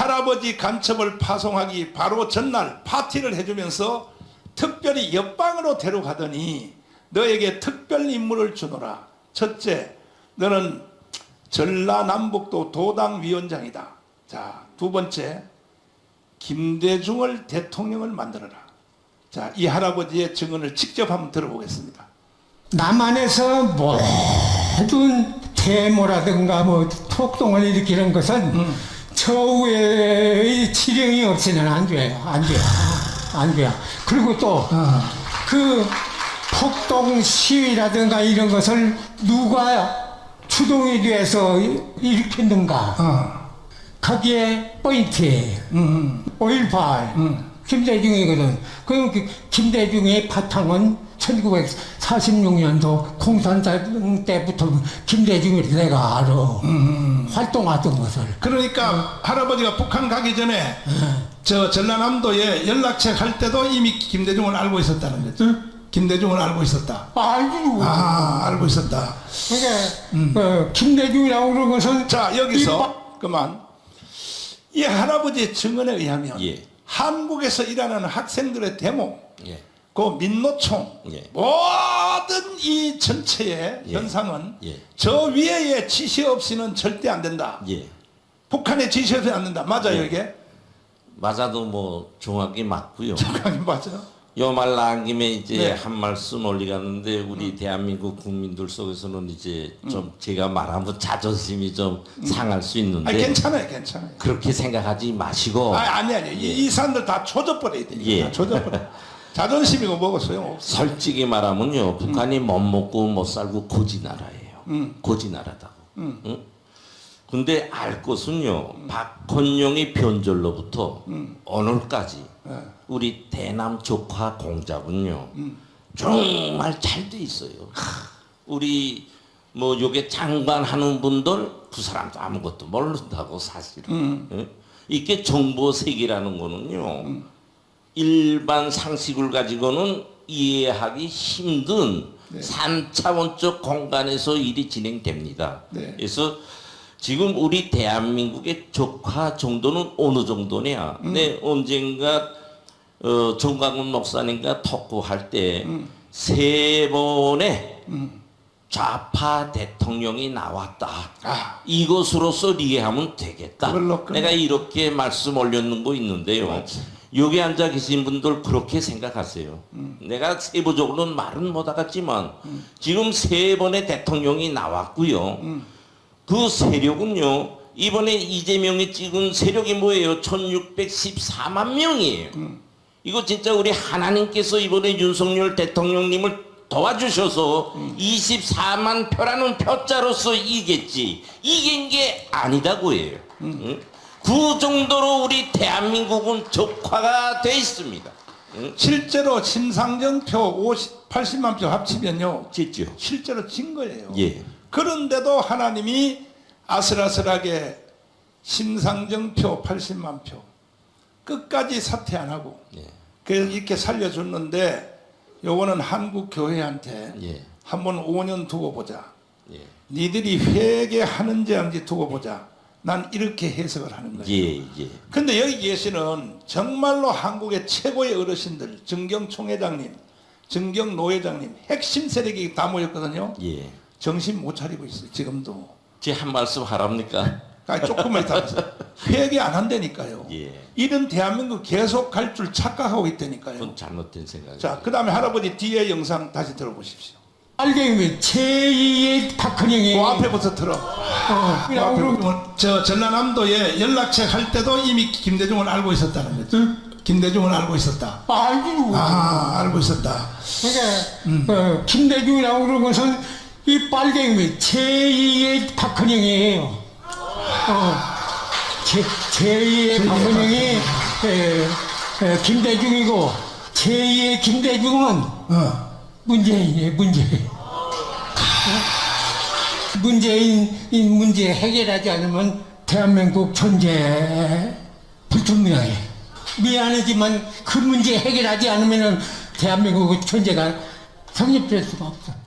할아버지 간첩을 파송하기 바로 전날 파티를 해주면서 특별히 옆방으로 데려가더니 너에게 특별 임무를 주노라. 첫째, 너는 전라남북도 도당 위원장이다. 자, 두 번째, 김대중을 대통령을 만들어라. 자, 이 할아버지의 증언을 직접 한번 들어보겠습니다. 남한에서 모든 데모라든가 뭐 폭동을 일으키는 것은 처우의 지령이 없이는 안 돼요. 안 돼요. 안 돼요. 그리고 또그 폭동 시위라든가 이런 것을 누가 주동이 돼서 일으켰는가. 거기에 포인트예요. 오일팔 김대중이거든. 그럼 그 김대중의 바탕은 1946년도 공산당 때부터 김대중이 내가 알아. 활동하던 것을. 그러니까 할아버지가 북한 가기 전에 저 전라남도에 연락책 할 때도 이미 김대중을 알고 있었다는 거죠. 김대중을 알고 있었다. 알고. 아, 알고 있었다. 그러니까 어, 김대중이라고 그런 것은 자, 여기서 그만 이 할아버지의 증언에 의하면 예. 한국에서 일하는 학생들의 데모, 예. 그 민노총, 예. 모든 이 전체의 예. 현상은 예. 저 위에의 지시 없이는 절대 안 된다. 예. 북한의 지시 없이 안 된다. 맞아요, 예. 이게? 맞아도 뭐 정확히 맞고요. 북한이 맞아요. 요말 나온 김에 이제 네. 한 말씀 올리갔는데 우리 대한민국 국민들 속에서는 이제 좀 제가 말하면 자존심이 좀 상할 수 있는데 아니, 괜찮아요, 괜찮아요. 그렇게 생각하지 마시고 아니, 아니, 아니. 이, 이 사람들 다 조져버려야 돼. 예. 다 조져버려. 자존심이고 소용없어. 솔직히 말하면요 북한이 못 먹고 못 살고 고지 나라예요. 고지 나라다고. 응? 근데 알 것은요 박헌용의 변절로부터 오늘까지 우리 대남 조카 공작은요 정말 잘 돼 있어요. 우리 뭐 요게 장관 하는 분들 그 사람도 아무것도 모른다고 사실은. 응? 이게 정보 세계라는 거는요. 일반 상식을 가지고는 이해하기 힘든 삼차원적 공간에서 일이 진행됩니다. 네. 그래서 지금 우리 대한민국의 조카 정도는 어느 정도냐? 네, 언젠가 어, 정광훈 목사님과 토크할 때세 번의 좌파 대통령이 나왔다. 아. 이것으로서 이해하면 되겠다. 내가 이렇게 말씀 올렸는 거 있는데요. 여기 앉아 계신 분들 그렇게 생각하세요. 내가 세부적으로는 말은 못하겠지만 지금 세 번의 대통령이 나왔고요. 그 세력은요. 이번에 이재명이 찍은 세력이 뭐예요? 1614만 명이에요. 이거 진짜 우리 하나님께서 이번에 윤석열 대통령님을 도와주셔서 24만 표라는 표자로서 이겼지 이긴 게 아니다고 해요. 응? 그 정도로 우리 대한민국은 적화가 돼 있습니다. 응? 실제로 심상정표 50, 80만 표 합치면요. 짓죠. 실제로 진 거예요. 예. 그런데도 하나님이 아슬아슬하게 심상정표 80만 표 끝까지 사퇴 안 하고 예. 그래서 이렇게 살려줬는데 요거는 한국 교회한테 예. 한번 5년 두고 보자. 예. 니들이 회개하는지 아닌지 두고 보자. 난 이렇게 해석을 하는 거예요. 예. 예. 근데 여기 계시는 정말로 한국의 최고의 어르신들, 정경 총회장님, 정경 노회장님, 핵심 세력이 다 모였거든요. 예. 정신 못 차리고 있어요, 지금도. 제 한 말씀 하랍니까? 아, 조금만 이따 회개 안 한다니까요. 예. 이런 대한민국 계속 갈 줄 착각하고 있다니까요. 그건 잘못된 생각이에요. 자, 그 다음에 할아버지 뒤에 영상 다시 들어보십시오. 알갱이 제2의 박헌영이 그 앞에부터 들어. 어, 그 이라고 그러고 앞에, 저 전라남도에 연락책 할 때도 이미 김대중을 알고 있었다는 거죠. 김대중을 알고 있었다. 알고 아, 알고 있었다. 그러니까 어, 김대중이라고 그런 것은 이 빨갱이 제2의 박헌영이에요. 어, 제, 제2의 박헌영이 에, 에, 김대중이고 제2의 김대중은 어. 문재인이에요. 문재인. 문재인 이 문제 해결하지 않으면 대한민국 존재 불투명해. 미안하지만 그 문제 해결하지 않으면 대한민국 존재가 성립될 수가 없어.